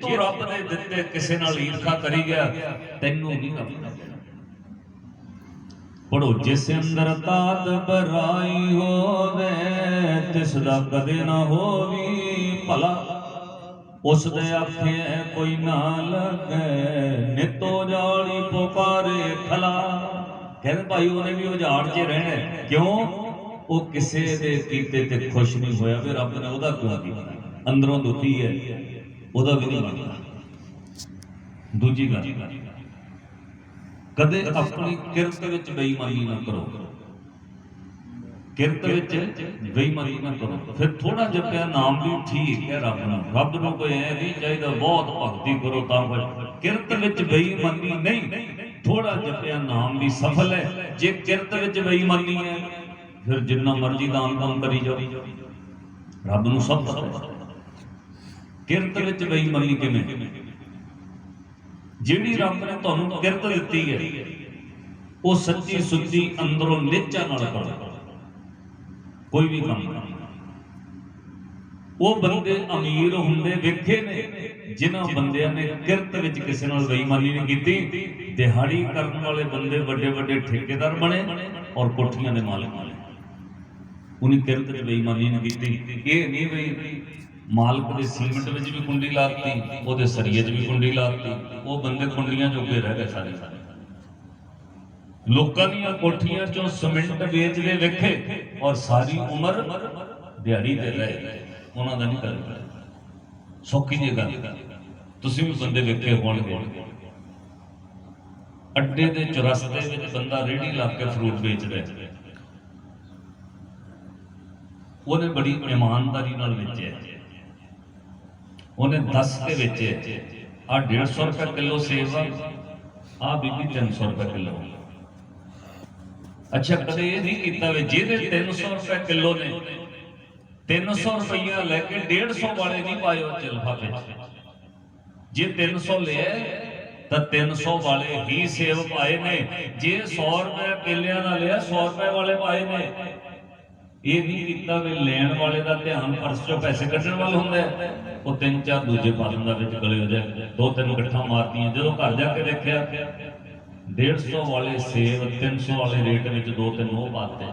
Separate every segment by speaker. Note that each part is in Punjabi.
Speaker 1: ਤੂੰ ਰੱਬ ਦੇ ਦਿੱਤੇ ਕਿਸੇ ਨਾਲ ਈਰਖਾ ਕਰੀ ਗਿਆ ਤੈਨੂੰ ਨਹੀਂ ਦਾ ਪੜੋ ਜਿਸ ਅੰਦਰ ਤਾਤ ਬਰਾਈ ਹੋਵੇ ਤਿਸ ਦਾ ਕਦੇ ਨਾ ਹੋਵੀ ਭਲਾ। ਉਸ ਦੇ ਆਖੇ ਕੋਈ ਨਾ ਲੱਗੇ ਨਿਤੋ ਜਾਲੀ ਪੁਕਾਰੇ ਖਲਾ। ਕਹਿੰਦੇ ਭਾਈ ਉਹਨੇ ਵੀ ਉਜਾੜ 'ਚ ਰਹਿਣਾ। ਕਿਉਂ? ਉਹ ਕਿਸੇ ਦੇ ਕੀਤੇ ਤੇ ਖੁਸ਼ ਨਹੀਂ ਹੋਇਆ ਵੀ ਰੱਬ ਨੇ ਉਹਦਾ ਕਿਉਂ ਕੀਤਾ? ਅੰਦਰੋਂ ਦੁਖੀ ਹੈ। ਉਹਦਾ ਵੀ ਨਹੀਂ ਬਣਦਾ ਦੂਜੀ ਗੱਲ, ਕਦੇ ਆਪਣੀ ਕਿਰਤ ਵਿੱਚ ਬੇਈਮਾਨੀ ਨਾ ਕਰੋ। ਕਿਰਤ ਵਿੱਚ ਬੇਈਮਾਨੀ ਨਾ ਕਰੋ। ਫਿਰ ਥੋੜਾ ਜਪਿਆ ਨਾਮ ਵੀ ਠੀਕ ਹੈ ਰੱਬ ਨੂੰ। ਰੱਬ ਨੂੰ ਕੋਈ ਐ ਨਹੀਂ ਚਾਹੀਦਾ, ਬਹੁਤ ਭਗਤੀ ਕਰੋ ਤਾਂ ਫਿਰ। ਕਿਰਤ ਵਿੱਚ ਬੇਈਮਾਨੀ ਨਹੀਂ ਥੋੜਾ ਜਪਿਆ ਨਾਮ ਵੀ ਸਫਲ ਹੈ। ਜੇ ਕਿਰਤ ਵਿੱਚ ਬੇਈਮਾਨੀ ਹੈ, ਫਿਰ ਜਿੰਨਾ ਮਰਜ਼ੀ ਦਾਨ ਕੰਮ ਕਰੀ ਜਾਓ। ਰੱਬ ਨੂੰ ਸਭ ਪਤਾ ਹੈ। ਕਿਰਤ ਵਿੱਚ ਬੇਈਮਾਨੀ ਕਿਵੇਂ? ਜਿਹੜੀ ਰੱਬ ਨੇ ਤੁਹਾਨੂੰ ਕਿਰਤ ਦਿੱਤੀ ਹੈ, ਉਹ ਸੱਚੀ ਸੁੱਚੀ ਅੰਦਰੋਂ ਨਿਚਾ ਨਾਲ ਕਰੋ। ਕੋਈ ਵੀ ਕੰਮ ਉਹ ਬੰਦੇ ਅਮੀਰ ਹੁੰਦੇ ਵੇਖੇ ਨੇ, ਜਿਨ੍ਹਾਂ ਬੰਦਿਆਂ ਨੇ ਕਿਰਤ ਵਿੱਚ ਕਿਸੇ ਨਾਲ ਬੇਈਮਾਨੀ ਨਹੀਂ ਕੀਤੀ। ਦਿਹਾੜੀ ਕਰਨ ਵਾਲੇ ਬੰਦੇ ਵੱਡੇ ਵੱਡੇ ਠੇਕੇਦਾਰ ਬਣੇ ਔਰ ਕੋਠੀਆਂ ਦੇ ਮਾਲਕ ਬਣੇ। ਉਹਨੇ ਕਿਰਤ ਵਿੱਚ ਬੇਈਮਾਨੀ ਨਹੀਂ ਕੀਤੀ। ਇਹ ਨਹੀਂ ਬਈ ਮਾਲਕ ਦੇ ਸੀਮਿੰਟ ਵਿੱਚ ਵੀ ਕੁੰਡੀ ਲਾਤੀ, ਉਹਦੇ ਸਰੀਏ 'ਚ ਵੀ ਕੁੰਡੀ ਲਾਤੀ, ਉਹ ਬੰਦੇ ਕੁੰਡੀਆਂ ਜੋਗੇ ਰਹਿ ਗਏ ਸਾਰੇ ਸਾਰੇ। ਲੋਕਾਂ ਦੀਆਂ ਕੋਠੀਆਂ 'ਚੋਂ ਸੀਮਿੰਟ ਵੇਚਦੇ ਵੇਖੇ ਔਰ ਸਾਰੀ ਉਮਰ ਦਿਹਾੜੀ ਤੇ ਰਹੇ। ਉਹਨਾਂ ਦਾ ਨਹੀਂ ਕਰਦਾ ਸੌਖੀ ਜਿਹੀ ਗੱਲ। ਤੁਸੀਂ ਵੀ ਬੰਦੇ ਵੇਖੇ ਹੋਣਗੇ। ਅੱਡੇ ਦੇ ਚੁਰਸਤੇ ਵਿੱਚ ਬੰਦਾ ਰੇੜੀ ਲਾ ਕੇ ਫਰੂਟ ਵੇਚਦਾ ਹੈ ਉਹਨੇ ਬੜੀ ਇਮਾਨਦਾਰੀ ਨਾਲ ਵੇਚਿਆ। ਉਹਨੇ ਦੱਸ ਕੇ ਵੇਚਿਆ ਆ 150 ਰੁਪਏ ਕਿਲੋ ਸੇਬ ਆ ਆ ਬੀਬੀ 300 ਰੁਪਏ ਕਿਲੋ। ਅੱਛਾ, ਕਦੇ ਇਹ ਨਹੀਂ ਕੀਤਾ ਵੇ ਜਿਹਦੇ 300 ਰੁਪਏ ਕਿਲੋ ਨੇ 300 ਰੁਪਈਆ ਲੈ ਕੇ 150 ਵਾਲੇ ਨਹੀਂ ਪਾਏ ਉਹ ਚਲਫਾ ਵਿੱਚ। ਜੇ 300 ਲਿਆ, ਤਾਂ 300 ਵਾਲੇ ਹੀ ਸੇਬ ਪਾਏ ਨੇ। ਜੇ 100 ਰੁਪਏ ਕਿੱਲਿਆਂ ਦਾ ਲਿਆ 100 ਰੁਪਏ ਵਾਲੇ ਪਾਏ ਨੇ। ਇਹ ਨਹੀਂ ਕੀਤਾ ਵੀ ਲੈਣ ਵਾਲੇ ਦਾ ਧਿਆਨ ਪਰਸ ਚੋਂ ਪੈਸੇ ਕੱਢਣ ਵੱਲ ਹੁੰਦਾ ਹੈ। ਉਹ ਤਿੰਨ ਚਾਰ ਦੂਜੇ ਪਾ ਦਿੰਦਾ ਵਿੱਚ ਗਲੇ ਹੋ ਜਾਏ। ਦੋ ਤਿੰਨ ਗੱਠਾਂ ਮਾਰਦੀਆਂ ਜਦੋਂ ਘਰ ਜਾ ਕੇ ਦੇਖਿਆ 150 ਵਾਲੇ ਸੇਬ 300 ਵਾਲੇ ਰੇਟ ਵਿੱਚ ਦੋ ਤਿੰਨ ਉਹ ਪਾਤੇ।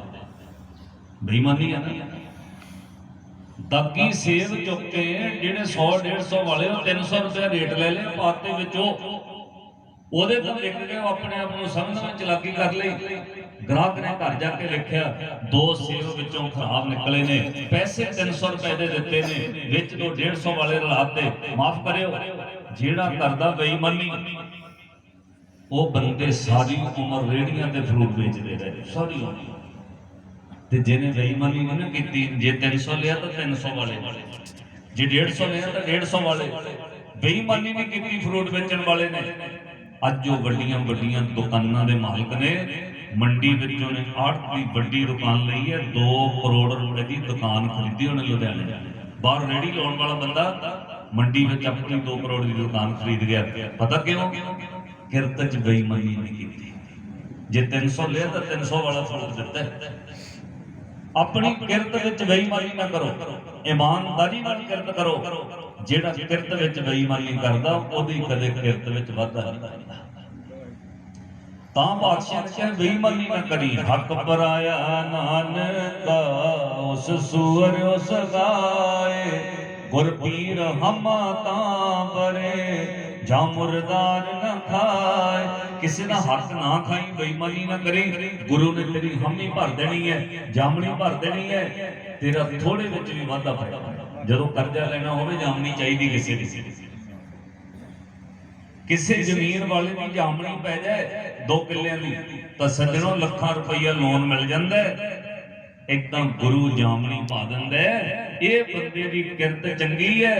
Speaker 1: ਬੇਈਮਾਨੀ ਆ ਨਾ। ਦਾਗੀ ਸੇਬ ਚੁੱਕ ਕੇ ਜਿਹੜੇ 100 150 ਵਾਲੇ ਉਹ 300 ਰੁਪਏ ਰੇਟ ਲੈ ਲਿਆ ਪਾਤੇ ਵਿੱਚ ਉਹ ਉਹਦੇ ਤੋਂ ਦੇਖ ਕੇ ਉਹ ਆਪਣੇ ਆਪ ਨੂੰ ਸਮਝਣ ਵਿੱਚ ਚਲਾਕੀ ਕਰ ਲਈ। ਗ੍ਰਾਹਕ ਨੇ ਘਰ ਜਾ ਕੇ ਵੇਖਿਆ, ਦੋ ਸੇਬ ਵਿੱਚੋਂ ਖਰਾਬ ਨਿਕਲੇ ਨੇ, ਪੈਸੇ 300 ਰੁਪਏ ਦੇ ਦਿੱਤੇ ਨੇ, ਵਿੱਚ ਤੋਂ 150 ਵਾਲੇ ਰਲਾਤੇ ਮਾਫ ਕਰਿਓ। ਜਿਹੜਾ ਕਰਦਾ ਬੇਈਮਾਨੀ, ਉਹ ਬੰਦੇ ਸਾਰੀ ਉਮਰ ਰੇੜੀਆਂ ਤੇ ਫਰੂਟ ਵੇਚਦੇ ਰਹੇ, ਸਾਰੀ ਉਮਰ। ਤੇ ਜਿਹਨੇ ਬੇਈਮਾਨੀ ਨਹੀਂ ਕੀਤੀ, ਜੇ 300 ਲਿਆ ਤਾਂ 300 ਵਾਲੇ। ਜੇ 150 ਲਿਆ ਤਾਂ 150 ਵਾਲੇ। ਬੇਈਮਾਨੀ ਵੀ ਕੀਤੀ ਫਰੂਟ ਵੇਚਣ ਵਾਲੇ ਨੇ। ਅੱਜ ਉਹ ਵੱਡੀਆਂ ਵੱਡੀਆਂ ਦੁਕਾਨਾਂ ਦੇ ਮਾਲਕ ਨੇ। ਮੰਡੀ ਵਿੱਚੋਂ ਨੇ ਆੜਤ ਦੀ ਵੱਡੀ ਦੁਕਾਨ ਲਈ ਹੈ। 2 ਕਰੋੜ ਰੁਪਏ ਦੀ ਦੁਕਾਨ ਖਰੀਦੀ ਉਹਨੇ ਲੁਧਿਆਣੇ। ਬਾਹਰ ਰੇੜੀ ਲਾਉਣ ਵਾਲਾ ਬੰਦਾ ਮੰਡੀ ਵਿੱਚ ਆਪਣੀ 2 ਕਰੋੜ ਦੀ ਦੁਕਾਨ ਖਰੀਦ ਗਿਆ। ਪਤਾ ਕਿਉਂ? ਕਿਰਤ ਚ ਬੇਈਮਾਨੀ ਨਹੀਂ ਕੀਤੀ। ਜੇ 300 ਲਿਆ ਤਾਂ 300 ਵਾਲਾ ਫਰੂਟ ਦਿੱਤਾ ਆਪਣੀ ਕਿਰਤ ਵਿੱਚ ਬੇਈਮਾਨੀ ਨਾ ਕਰੋ। ਇਮਾਨਦਾਰੀ ਨਾਲ ਕਿਰਤ ਕਰੋ। ਜਿਹੜਾ ਕਿਰਤ ਵਿੱਚ ਬੇਈਮਾਨੀ ਕਰਦਾ, ਉਹਦੀ ਕਦੇ ਕਿਰਤ ਵਿੱਚ ਵਾਧਾ ਨਹੀਂ ਹੁੰਦਾ ਤਾਂ ਬਾਦਸ਼ਾਹ ਨੇ ਬੇਈਮਾਨੀ ਨਾ ਕਰੀ, ਹੱਕ ਪਰਾਇਆ ਨਾਨਕਾ, ਉਸ ਸੂਰ ਉਸ ਗਾਏ, ਗੁਰ ਪੀਰ ਹਮਾ ਤਾਂ ਬਰੇ ਜਾਂ ਮੁਰਦਾਰ ਨਾ ਖਾਏ। ਕਿਸੇ ਦਾ ਹੱਕ ਨਾ ਖਾਈ, ਬੇਈਮਾਨੀ ਨਾ ਕਰੇ, ਗੁਰੂ ਨੇ ਤੇਰੀ ਹਮੀ ਭਰ ਦੇਣੀ ਹੈ, ਜਾਮਣੀ ਭਰ ਦੇਣੀ ਹੈ, ਤੇਰਾ ਥੋੜੇ ਵਿੱਚ ਵੀ ਵਾਧਾ ਪਾਏਗਾ ਜਦੋਂ ਕਰਜ਼ਾ ਲੈਣਾ ਹੋਵੇ ਜਾਮਣੀ ਚਾਹੀਦੀ ਕਿਸੇ ਦੀ। ਕਿਸੇ ਜ਼ਮੀਨ ਵਾਲੇ ਦੀ ਜਾਮਣੀ ਪੈ ਜਾਏ, ਦੋ ਕਿੱਲਿਆਂ ਦੀ, ਤਾਂ ਸੱਜਣੋਂ ਲੱਖਾਂ ਰੁਪਈਆ ਲੋਨ ਮਿਲ ਜਾਂਦਾ ਹੈ। ਇੱਕਦਮ ਗੁਰੂ ਜਾਮਣੀ ਪਾ ਦਿੰਦਾ ਇਹ ਬੰਦੇ ਦੀ ਕਿਰਤ ਚੰਗੀ ਹੈ,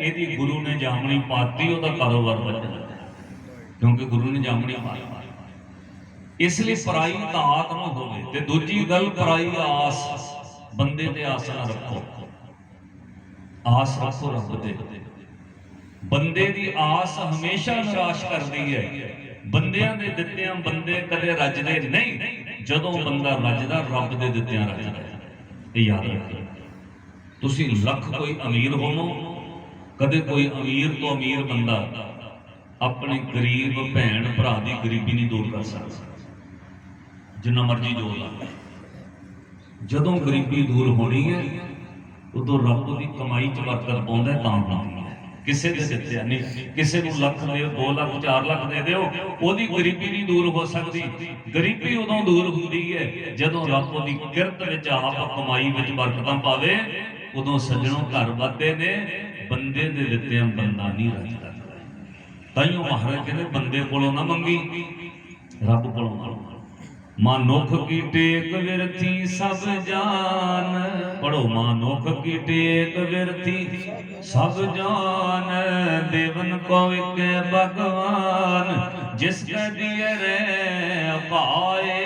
Speaker 1: ਇਹਦੀ ਗੁਰੂ ਨੇ ਜਾਮਣੀ ਪਾਤੀ, ਉਹਦਾ ਕਾਰੋਬਾਰ ਵੱਧ ਜਾਂਦਾ ਕਿਉਂਕਿ ਗੁਰੂ ਨੇ ਜਾਮਣੀ ਪਾਈ ਇਸ ਲਈ ਪਰਾਈ ਧਾਤ ਨਾ ਹੋਵੇ, ਤੇ ਦੂਜੀ ਗੱਲ ਪਰਾਈ ਆਸ, ਬੰਦੇ ਤੇ ਆਸ ਨਾ ਰੱਖੋ। ਆਸ ਰੱਖੋ ਰੱਬ ਤੇ। ਬੰਦੇ ਦੀ ਆਸ ਹਮੇਸ਼ਾ ਨਿਰਾਸ਼ ਕਰਦੀ ਹੈ। ਬੰਦਿਆਂ ਦੇ ਦਿੱਤਿਆਂ ਬੰਦੇ ਕਦੇ ਰੱਜਦੇ ਨਹੀਂ, ਜਦੋਂ ਬੰਦਾ ਰੱਜਦਾ ਰੱਬ ਦੇ ਦਿੱਤਿਆਂ ਰੱਜਦਾ ਇਹ ਯਾਦ ਰੱਖੋ। ਤੁਸੀਂ ਲੱਖ ਕੋਈ ਅਮੀਰ ਹੋਵੋ, ਕਦੇ ਕੋਈ ਅਮੀਰ ਤੋਂ ਅਮੀਰ ਬੰਦਾ ਆਪਣੇ ਗਰੀਬ ਭੈਣ ਭਰਾ ਦੀ ਗਰੀਬੀ ਨਹੀਂ ਦੂਰ ਕਰ ਸਕਦਾ। ਜਿੰਨਾ ਮਰਜ਼ੀ ਜੋਰ ਲਾ ਜਦੋਂ ਗਰੀਬੀ ਦੂਰ ਹੋਣੀ ਹੈ ਉਦੋਂ ਰੱਬ ਦੀ ਕਮਾਈ 'ਚ ਬਰਕਤ ਪਾਉਂਦਾ ਤਾਂ ਹੁੰਦੀ ਕਿਸੇ ਦੇ ਦਿੱਤੇ ਨਹੀਂ। ਕਿਸੇ ਨੂੰ ਲੱਖ ਦਿਓ 2 ਲੱਖ 4 ਲੱਖ ਦੇ ਦਿਓ, ਉਹਦੀ ਗਰੀਬੀ ਨਹੀਂ ਦੂਰ ਹੋ ਸਕਦੀ। ਗਰੀਬੀ ਉਦੋਂ ਦੂਰ ਹੁੰਦੀ ਹੈ, ਜਦੋਂ ਰੱਬ ਦੀ ਕਿਰਤ ਵਿੱਚ ਆਪ ਕਮਾਈ ਵਿੱਚ ਬਰਕਤਾਂ ਪਾਵੇ। ਉਦੋਂ ਸੱਜਣੋਂ ਘਰ ਵੱਧਦੇ ਨੇ, ਬੰਦੇ ਦੇ ਦਿੱਤਿਆਂ ਬੰਦਾ ਨਹੀਂ ਰਹਿੰਦਾ ਤਾਈਓ ਮਹਾਰਾਜ ਕਹਿੰਦੇ, ਬੰਦੇ ਕੋਲੋਂ ਨਾ ਮੰਗੀ, ਰੱਬ ਕੋਲੋਂ ਮੰਗੋ। ਮਾਨੁਖ ਕੀ ਟੇਕ ਵਿਰਥੀ ਸਭ ਜਾਨ? ਪੜੋ ਮਾਨੁਖ ਕੀ ਟੇਕ ਵਿਰਥੀ ਸਭ ਜਾਨ? ਦੇਵਨ ਕੋ ਇਕ ਭਗਵਾਨ, ਜਿਸ ਕੈ ਦੀਏ ਰੇ ਅਪਾਏ।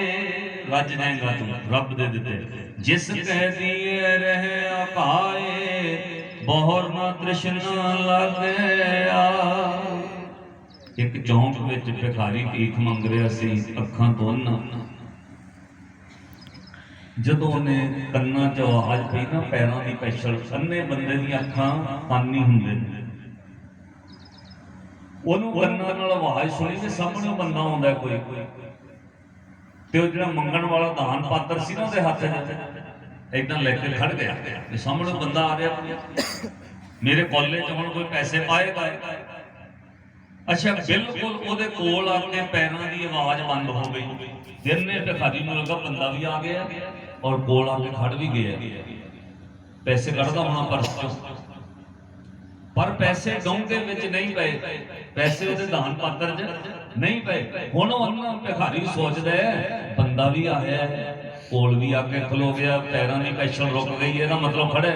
Speaker 1: ਰੱਜ ਜਾਏਗਾ ਤੂੰ, ਰੱਬ ਦੇ ਦਿੱਤੇ। ਜਿਸ ਕੈ ਦੀਏ ਰਹਿ ਅਪਾਏ, ਬਹੁਰ ਨਾ ਤ੍ਰਿਸ਼ਨਾ ਲੱਗਿਆ ਇੱਕ ਚੌਂਕ ਵਿੱਚ ਭਿਖਾਰੀ ਭੀਖ ਮੰਗ ਰਿਹਾ ਸੀ, ਅੱਖਾਂ ਤੋਂ ਅੰਨਾ ਜਦੋਂ ਉਹਨੇ ਕੰਨਾਂ 'ਚ ਆਵਾਜ਼ ਪਈ ਨਾ, ਪੈਰਾਂ ਦੀ ਪੈਸ਼ਲ ਅੰਨੇ ਬੰਦੇ ਦੀਆਂ ਅੱਖਾਂ ਪਾਨੀ ਹੁੰਦੇ ਨੇ। ਉਹਨੂੰ ਕੰਨਾਂ ਨਾਲ ਆਵਾਜ਼ ਸੁਣੀ ਤੇ ਸਾਹਮਣੇ ਬੰਦਾ ਆਉਂਦਾ ਕੋਈ। ਤੇ ਉਹ ਜਿਹੜਾ ਮੰਗਣ ਵਾਲਾ ਦਾਨ ਪਾਤਰ ਸੀ ਨਾ ਉਹਦੇ ਹੱਥ 'ਚ, ਏਦਾਂ ਲੈ ਕੇ ਖੜ ਗਿਆ। ਤੇ ਸਾਹਮਣੇ ਬੰਦਾ ਆ ਰਿਹਾ। ਮੇਰੇ ਕੋਲੇ 'ਚ ਹੁਣ ਕੋਈ ਪੈਸੇ ਪਾਏਗਾ। ਅੱਛਾ ਬਿਲਕੁਲ ਉਹਦੇ ਕੋਲ ਆ ਪੈਰਾਂ ਦੀ ਆਵਾਜ਼ ਬੰਦ ਹੋ ਗਈ। ਦਿਨ ਨੇ ਭਿਖਾਰੀ ਨੂੰ ਲੱਗਾ ਬੰਦਾ ਵੀ ਆ ਗਿਆ ਔਰ ਕੋਲ ਆ ਕੇ ਖੜ ਵੀ ਗਿਆ। ਪੈਸੇ ਕੱਢਦਾ ਹੋਣਾ ਪਰਸ ਚੋਂ। ਪਰ ਪੈਸੇ ਡੋਂਗੇ ਵਿੱਚ ਨਹੀਂ ਪਏ। ਪੈਸੇ ਉਹਦੇ ਦਾਨ ਪਾਤਰ 'ਚ ਨਹੀਂ ਪਏ। ਹੁਣ ਉਹਨਾਂ ਭਿਖਾਰੀ ਸੋਚਦਾ ਹੈ, ਬੰਦਾ ਵੀ ਆਇਆ ਹੈ ਕੋਲ ਵੀ ਆ ਕੇ ਖਲੋ ਗਿਆ ਪੈਰਾਂ ਦੀ ਪੈਸ਼ਨ ਰੁਕ ਗਈ ਇਹਦਾ ਮਤਲਬ ਖੜਾ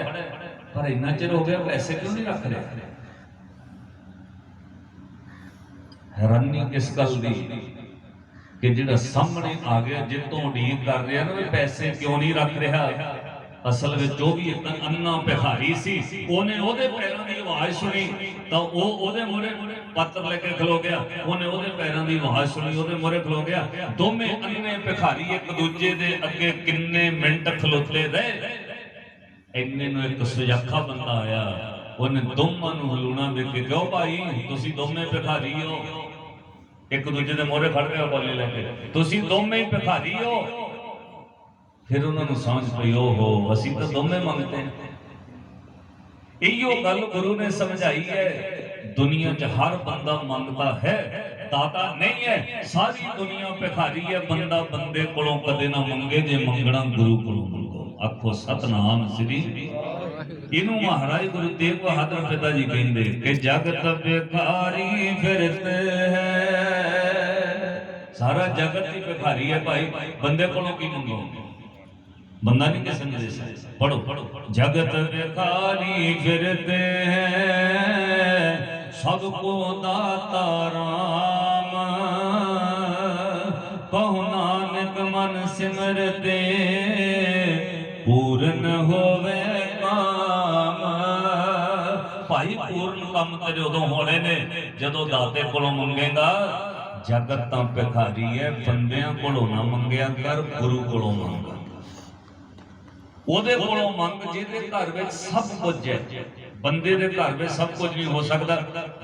Speaker 1: ਪਰ ਇੰਨਾ ਚਿਰ ਹੋ ਗਿਆ ਪੈਸੇ ਕਿਉਂ ਨਹੀਂ ਰੱਖ ਰਿਹਾ? ਹੈਰਾਨੀ ਕਿਸ ਗੱਲ ਦੀ ਕਿ ਜਿਹੜਾ ਸਾਹਮਣੇ ਆ ਗਿਆ ਜਿੱਤੋਂ ਉਡੀਕ ਕਰ ਰਿਹਾ ਨਾ ਪੈਸੇ ਕਿਉਂ ਨਹੀਂ ਰੱਖ ਰਿਹਾ? ਅਸਲ ਵਿੱਚ ਉਹ ਵੀ ਇੱਕ ਅੰਨਾ ਭਿਖਾਰੀ ਸੀ। ਉਹਨੇ ਉਹਦੇ ਪੈਰਾਂ ਦੀ ਆਵਾਜ਼ ਸੁਣੀ, ਤਾਂ ਉਹ ਉਹਦੇ ਮੂਹਰੇ ਪੱਤਰ ਲੈ ਕੇ ਖਲੋ ਗਿਆ। ਉਹਨੇ ਉਹਦੇ ਪੈਰਾਂ ਦੀ ਆਵਾਜ਼ ਸੁਣੀ, ਉਹਦੇ ਮੂਹਰੇ ਖਲੋ ਗਿਆ। ਦੋਵੇਂ ਅੰਨੇ ਭਿਖਾਰੀ ਇੱਕ ਦੂਜੇ ਦੇ ਅੱਗੇ ਕਿੰਨੇ ਮਿੰਟ ਖਲੋਤੇ ਰਹੇ। ਇੰਨੇ ਨੂੰ ਇੱਕ ਸੁਜੱਖਾ ਬੰਦਾ ਆਇਆ। ਉਹਨੇ ਦੋਵਾਂ ਨੂੰ ਹਲੂਣਾ ਦੇ ਕੇ ਕਿਉਂ ਭਾਈ, ਤੁਸੀਂ ਦੋਵੇਂ ਭਿਖਾਰੀ ਹੋ। ਇੱਕ ਦੂਜੇ ਦੇ ਮੋਹਰੇ ਖੜ ਕੇ ਬੋਲੇ ਲੈ ਤੁਸੀਂ ਦੋਵੇਂ ਹੀ ਭਿਖਾਰੀ ਹੋ। ਫਿਰ ਉਹਨਾਂ ਨੂੰ ਸਮਝ ਪਈ, ਓਹੋ, ਅਸੀਂ ਤਾਂ ਦੋਵੇਂ ਮੰਗਦੇ ਹਾਂ। ਇਹੋ ਗੱਲ ਗੁਰੂ ਨੇ ਸਮਝਾਈ ਹੈ, ਦੁਨੀਆ 'ਚ ਹਰ ਬੰਦਾ ਮੰਗਦਾ ਹੈ, ਦਾਤਾ ਨਹੀਂ ਹੈ। ਸਾਰੀ ਦੁਨੀਆ ਭਿਖਾਰੀ ਹੈ, ਬੰਦਾ ਬੰਦੇ ਕੋਲੋਂ ਕਦੇ ਨਾ ਮੰਗੇ ਜੇ ਮੰਗਣਾ ਗੁਰੂ ਕੋਲੋਂ ਮੰਗੋ। ਆਖੋ, ਸਤਨਾਮ ਸ੍ਰੀ ਇਹਨੂੰ ਮਹਾਰਾਜ ਗੁਰੂ ਤੇਗ ਬਹਾਦਰ ਪਿਤਾ ਜੀ ਕਹਿੰਦੇ ਕਿ ਜਗਤ ਭਿਖਾਰੀ ਫਿਰਤੇ ਹੈ। ਸਾਰਾ ਜਗਤ ਹੀ ਭਿਖਾਰੀ ਹੈ ਭਾਈ। ਬੰਦੇ ਕੋਲੋਂ ਕੀ ਮੰਗੋ ਬੰਦਾ ਨਹੀਂ ਕਿਸੇ ਨੂੰ ਦੇ ਸਕਦਾ। ਪੜੋ ਪੜੋ ਜਗਤ ਵਿਖਾਰੀ ਫਿਰਤੇ ਹੈ। ਸਭ ਕੋ ਦਾਤਾ ਰਾਮ। ਕਹੋ ਨਾਨਕ ਮਨ ਸਿਮਰਤੇ ਭਾਈ ਪੂਰਨ ਕੰਮ ਤੇਰੇ ਉਦੋਂ ਹੋਣੇ ਨੇ, ਜਦੋਂ ਦਾਤੇ ਕੋਲੋਂ ਮੰਗੇਗਾ ਜਗਤ ਤਾਂ ਭਿਖਾਰੀ ਹੈ ਬੰਦਿਆਂ ਕੋਲੋਂ ਨਾ ਮੰਗਿਆ ਕਰ, ਗੁਰੂ ਕੋਲੋਂ ਮੰਗ। ਉਹਦੇ ਕੋਲੋਂ ਮੰਗ ਜਿਹਦੇ ਘਰ ਵਿੱਚ ਸਭ ਕੁਝ ਹੈ ਬੰਦੇ ਦੇ ਘਰ ਵਿੱਚ ਸਭ ਕੁਝ ਨਹੀਂ ਹੋ ਸਕਦਾ।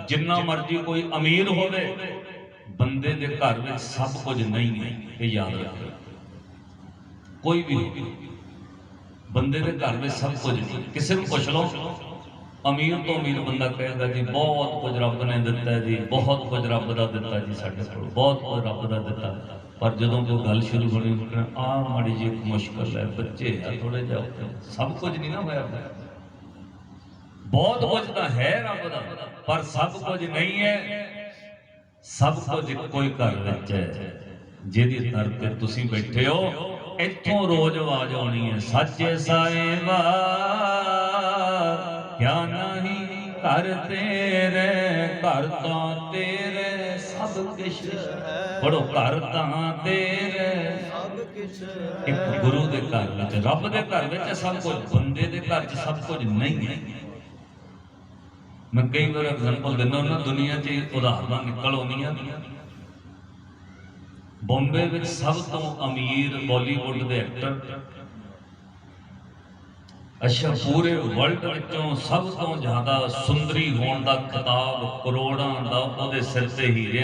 Speaker 1: ਜਿੰਨਾ ਮਰਜ਼ੀ ਕੋਈ ਅਮੀਰ ਹੋਵੇ, ਬੰਦੇ ਦੇ ਘਰ ਵਿੱਚ ਸਭ ਕੁਝ ਨਹੀਂ ਹੈ ਇਹ ਯਾਦ ਰੱਖੋ। ਕੋਈ ਵੀ ਬੰਦੇ ਦੇ ਘਰ ਵਿੱਚ ਸਭ ਕੁਝ ਨਹੀਂ। ਕਿਸੇ ਨੂੰ ਪੁੱਛ ਲਓ ਅਮੀਰ ਤੋਂ ਅਮੀਰ ਬੰਦਾ ਕਹੇਗਾ ਜੀ, ਬਹੁਤ ਕੁਝ ਰੱਬ ਨੇ ਦਿੱਤਾ ਜੀ, ਬਹੁਤ ਕੁਝ ਰੱਬ ਦਾ ਦਿੱਤਾ ਜੀ ਸਾਡੇ ਕੋਲ, ਬਹੁਤ ਕੁਝ ਰੱਬ ਦਾ ਦਿੱਤਾ। ਪਰ ਜਦੋਂ ਕੋਈ ਗੱਲ ਸ਼ੁਰੂ ਹੋਣੀ ਆ ਮਾੜੀ ਜੀ ਮੁਸ਼ਕਲ ਹੈ, ਬੱਚੇ ਆ ਥੋੜੇ ਜਿਹਾ ਸਭ ਕੁਝ ਨਹੀਂ ਨਾ ਹੋਇਆ ਬਹੁਤ ਕੁਝ ਤਾਂ ਹੈ ਰੱਬ ਦਾ, ਪਰ ਸਭ ਕੁਝ ਨਹੀਂ ਹੈ। ਸਭ ਕੁਝ ਇੱਕੋ ਹੀ ਘਰ ਵਿੱਚ ਹੈ। ਜਿਹਦੀ ਦਰ ਤੇ ਤੁਸੀਂ ਬੈਠੇ ਹੋ, ਇੱਥੋਂ ਰੋਜ਼ ਆਵਾਜ਼ ਆਉਣੀ ਹੈ, ਸੱਚੇ ਸਾਹਿਬਾ ਘਰ ਤੇਰੇ, ਘਰ ਤਾਂ ਤੇਰੇ, ਸਭ ਕਿਛ ਬੜੋ ਘਰ ਤਾਂ ਤੇਰੇ,
Speaker 2: ਸਭ ਕਿਛ
Speaker 1: ਇੱਕ ਗੁਰੂ ਦੇ ਘਰ ਵਿੱਚ, ਰੱਬ ਦੇ ਘਰ ਵਿੱਚ ਸਭ ਕੁਝ, ਬੰਦੇ ਦੇ ਘਰ 'ਚ ਸਭ ਕੁਝ ਨਹੀਂ ਹੈ। ਮੈਂ ਕਈ ਵਾਰ ਐਗਜ਼ਾਮਪਲ ਦਿੰਦਾ ਉਹਨਾਂ ਦੁਨੀਆ 'ਚ ਹੀ ਉਦਾਹਰਨਾਂ ਨਿਕਲ ਆਉਂਦੀਆਂ। ਬੰਬੇ ਵਿੱਚ ਸਭ ਤੋਂ ਅਮੀਰ ਬਾਲੀਵੁੱਡ ਦੇ ਐਕਟਰ ਅੱਛਾ, ਪੂਰੇ ਵਰਲਡ ਵਿੱਚੋਂ ਸਭ ਤੋਂ ਜ਼ਿਆਦਾ ਸੁੰਦਰੀ ਹੋਣ ਦਾ ਖਿਤਾਬ ਕਰੋੜਾਂ ਦਾ ਉਹਦੇ ਸਿਰ ਤੇ ਹੀਰਿਆਂ